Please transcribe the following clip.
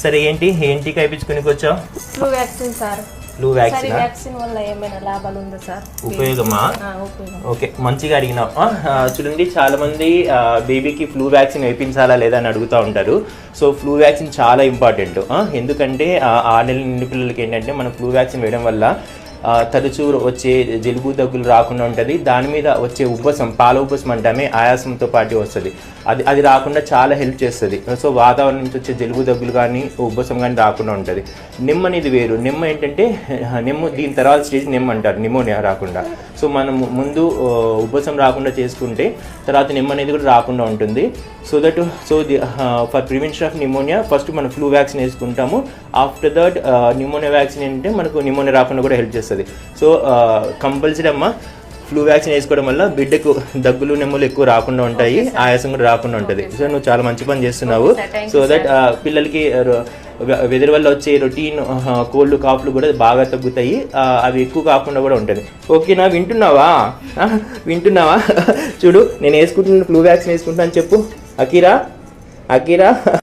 సరే ఏంటి? ఏంటి కైపించుకుని వచ్చావు flu vaccine sir flu vaccine vaccine వల్ల ఏమైనా లాభాలు ఉందా సార్ ఉపయోగమా? ఆ, ఉపయోగం. ఓకే మంచిగా అడిగినావు. చూడండి చాలా మంది ఆ, బేబీకి ఫ్లూ వ్యాక్సిన్ వేయించాలా లేదా అని అడుగుతూ ఉంటారు. సో ఫ్లూ వ్యాక్సిన్ చాలా ఇంపార్టెంట్ ఎందుకంటే ఆ, నెలల నిండు పిల్లలకి ఏంటంటే మనం ఫ్లూ వ్యాక్సిన్ వేయడం వల్ల తరచూ వచ్చే జలుబు దగ్గులు రాకుండా ఉంటుంది. దాని మీద వచ్చే ఉబ్బసం పాల ఉబ్బసం అంటామే ఆయాసంతో పాటు వస్తుంది. అది అది రాకుండా చాలా హెల్ప్ చేస్తుంది. సో వాతావరణం నుంచి వచ్చే జలుబు దగ్గులు కానీ ఉబ్బసం కానీ రాకుండా ఉంటుంది. నిమ్మ అనేది వేరు. నిమ్మ ఏంటంటే నిమ్మ దీని తర్వాత స్టేజ్ నిమ్మ అంటారు. నిమోనియా రాకుండా. సో మనం ముందు ఉబ్బసం రాకుండా చేసుకుంటే తర్వాత నిమ్మ అనేది కూడా రాకుండా ఉంటుంది. So that so the for prevention of pneumonia first మనం ఫ్లూ వ్యాక్సిన్ వేసుకుంటాము. ఆఫ్టర్ దట్ నిమోనియా వ్యాక్సిన్ ఏంటంటే మనకు నిమోనియా రాకుండా కూడా హెల్ప్ చేస్తుంది. సో కంపల్సరీ అమ్మ ఫ్లూ వ్యాక్సిన్ వేసుకోవడం వల్ల బిడ్డకు దగ్గులు నెమ్ములు ఎక్కువ రాకుండా ఉంటాయి ఆయాసం కూడా రాకుండా ఉంటుంది. సో నువ్వు చాలా మంచి పని చేస్తున్నావు. సో దట్ పిల్లలకి వెదర్ వల్ల వచ్చే రొటీన్ కోల్డ్ కాఫ్లు కూడా బాగా తగ్గుతాయి. అవి ఎక్కువ కాకుండా కూడా ఉంటుంది. ఓకేనా వింటున్నావా? వింటున్నావా? చూడు నేను వేసుకుంటున్న ఫ్లూ వ్యాక్సిన్ వేసుకుంటాను చెప్పు. అకీరా అకీరా